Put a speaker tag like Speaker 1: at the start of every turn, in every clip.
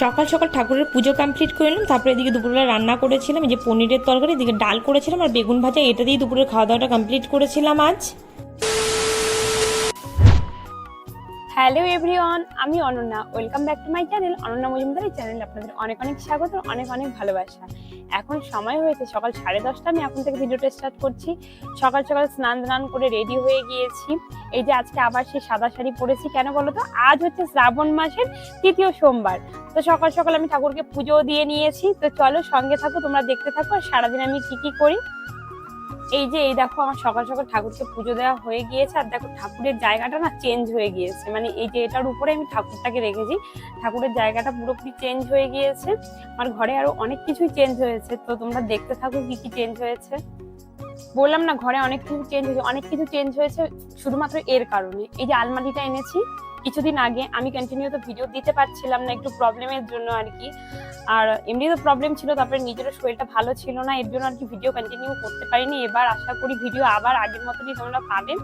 Speaker 1: সকাল সকাল ঠাকুরের পুজো কমপ্লিট করে নিলাম তারপরে এদিকে দুপুরবেলা রান্না করেছিলাম, এই যে পনিরের তরকারি, এদিকে ডাল করেছিলাম আর বেগুন ভাজা, এটা দিয়ে দুপুরের খাওয়া দাওয়াটা কমপ্লিট করেছিলাম আজ।
Speaker 2: হ্যালো এভরিওয়ান, আমি Ananya. Welcome back to my channel. Ananya Majumdar এই চ্যানেলে আপনাদের অনেক অনেক স্বাগত, অনেক অনেক ভালোবাসা। এখন সময় হয়েছে সকাল সাড়ে দশটা, আমি এখন থেকে ভিডিওটা স্টার্ট করছি। সকাল সকাল স্নান স্নান করে রেডি হয়ে গিয়েছি। এই যে আজকে আবার সেই সাদা শাড়ি পরেছি, কেন বলো তো? আজ হচ্ছে শ্রাবণ মাসের তৃতীয় সোমবার। তো সকাল সকাল আমি ঠাকুরকে পুজো দিয়ে নিয়েছি। তো চলো সঙ্গে থাকো, তোমরা দেখতে থাকো, আর সারাদিন আমি কি কি করি? এই যে, এই দেখো আমার সকাল সকাল ঠাকুরকে পুজো দেওয়া হয়ে গিয়েছে, আর দেখো ঠাকুরের জায়গাটা না চেঞ্জ হয়ে গিয়েছে। মানে এই যে, এটার উপরে আমি ঠাকুরটাকে রেখেছি। ঠাকুরের জায়গাটা পুরোপুরি চেঞ্জ হয়ে গিয়েছে। আমার ঘরে আরও অনেক কিছুই চেঞ্জ হয়েছে। তো তোমরা দেখতে থাকো কি কি চেঞ্জ হয়েছে। বললাম না, ঘরে অনেক কিছু চেঞ্জ হয়েছে। অনেক কিছু চেঞ্জ হয়েছে শুধুমাত্র এর কারণে। এই যে আলমারিটা এনেছি। কিছুদিন আগে আমি কন্টিনিউ তো ভিডিও দিতে পারছিলাম না একটু প্রবলেমের জন্য আর কি আর এমনি তো প্রবলেম ছিল, তারপরে নিজেরও শরীরটা ভালো ছিল না, এর জন্য আর কি ভিডিও কন্টিনিউ করতে পারিনি। এবার আশা করি ভিডিও আবার আগের মতনই তোমরা পাবেন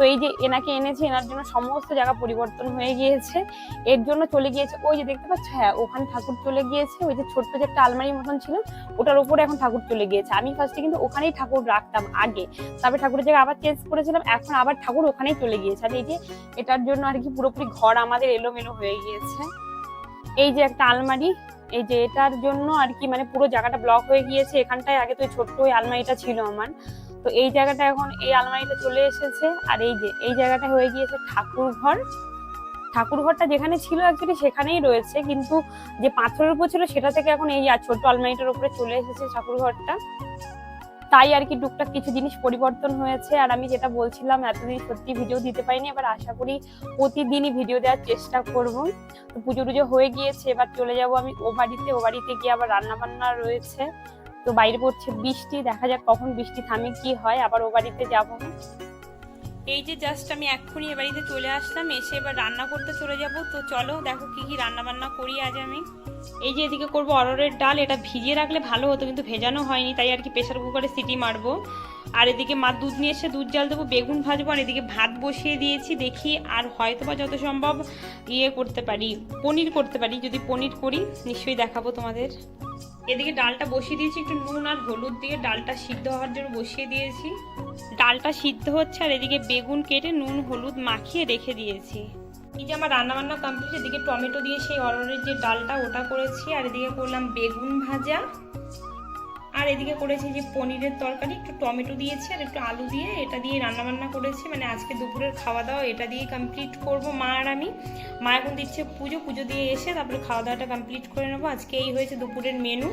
Speaker 2: তো এই যে এনাকে এনেছে, এনার জন্য সমস্ত জায়গা পরিবর্তন হয়ে গিয়েছে। এর জন্য চলে গিয়েছে, ওই যে দেখতে পাচ্ছ হ্যাঁ ওখানে ঠাকুর চলে গিয়েছে, ওই যে ছোট্ট যে একটা আলমারির মতন ছিল, ওটার উপরে এখন ঠাকুর চলে গিয়েছে। আমি ফার্স্টে কিন্তু ওখানেই ঠাকুর রাখতাম আগে। তারপরে ঠাকুরের জায়গা আবার চেঞ্জ করেছিলাম, এখন আবার ঠাকুর ওখানেই চলে গিয়েছে। আর এই যে এটার জন্য আর কি পুরোপুরি ঘর আমাদের এলোমেলো হয়ে গিয়েছে। এই যে একটা আলমারি, এই যে এটার জন্য আর কি মানে পুরো জায়গাটা ব্লক হয়ে গিয়েছে। এখানটায় আগে তো ছোট্ট ওই আলমারিটা ছিল আমার। তো এই জায়গাটা এখন এই আলমারিটা চলে এসেছে। আর এই যে, এই জায়গাটা হয়ে গিয়েছে ঠাকুর ঘর ঠাকুর ঘরটা যেখানে ছিল অ্যাকচুয়ালি সেখানেই রয়েছে, কিন্তু যে পাথরের উপর ছিল সেটা থেকে এখন এই ছোট্ট আলমারিটার উপরে চলে এসেছে ঠাকুর ঘরটা তাই আর কি টুকটাক কিছু জিনিস পরিবর্তন হয়েছে। আর আমি যেটা বলছিলাম, এতদিন সত্যি ভিডিও দিতে পারিনি, এবার আশা করি প্রতিদিনই ভিডিও দেওয়ার চেষ্টা করব। পুজো টুজো হয়ে গিয়েছে, এবার চলে যাব আমি ও বাড়িতে। ও বাড়িতে গিয়ে আবার রান্না বান্না রয়েছে। তো বাইরে পড়ছে বৃষ্টি, দেখা যাক কখন বৃষ্টি থামে, কি হয়, আবার ও বাড়িতে যাব
Speaker 1: এই যে জাস্ট আমি এক্ষুনি এ বাড়িতে চলে আসলাম, এসে এবার রান্না করতে চলে যাব। তো চলো দেখো কি কি রান্না বান্না করি আজ আমি। এই যে এদিকে করব অরড়ের ডাল, এটা ভিজিয়ে রাখলে ভালো হতো, কিন্তু ভেজানো হয়নি, তাই আর কি প্রেশার কুকারে সিটি মারবো। আর এদিকে মা দুধ নিয়ে এসে দুধ জাল দেবো, বেগুন ভাজবো, আর এদিকে ভাত বসিয়ে দিয়েছি, দেখি আর হয়তো বা যত সম্ভব ইয়ে করতে পারি, পনির করতে পারি, যদি পনির করি, নিশ্চয়ই দেখাবো তোমাদের। এদিকে ডালটা বসিয়ে দিয়েছি, একটু নুন আর হলুদ দিয়ে ডালটা সিদ্ধ হওয়ার জন্য বসিয়ে দিয়েছি। ডালটা সিদ্ধ হচ্ছে আর এদিকে বেগুন কেটে নুন, হলুদ মাখিয়ে রেখে দিয়েছি। এই যে আমার রান্নাবান্না কমপ্লিট এদিকে টমেটো দিয়ে সেই অরড়ের যে ডালটা, ওটা করেছি। আর এদিকে করলাম বেগুন ভাজা। আর এদিকে করেছি যে পনিরের তরকারি, একটু টমেটো দিয়েছি আর একটু আলু দিয়ে, এটা দিয়ে রান্না বান্না করেছি। মানে আজকে দুপুরের খাওয়া দাওয়া এটা দিয়ে কমপ্লিট করব মা আর আমি। মা এখন দিচ্ছে পুজো পুজো দিয়ে এসে তারপরে খাওয়া দাওয়াটা কমপ্লিট করে নেব। আজকে এই হয়েছে দুপুরের মেনু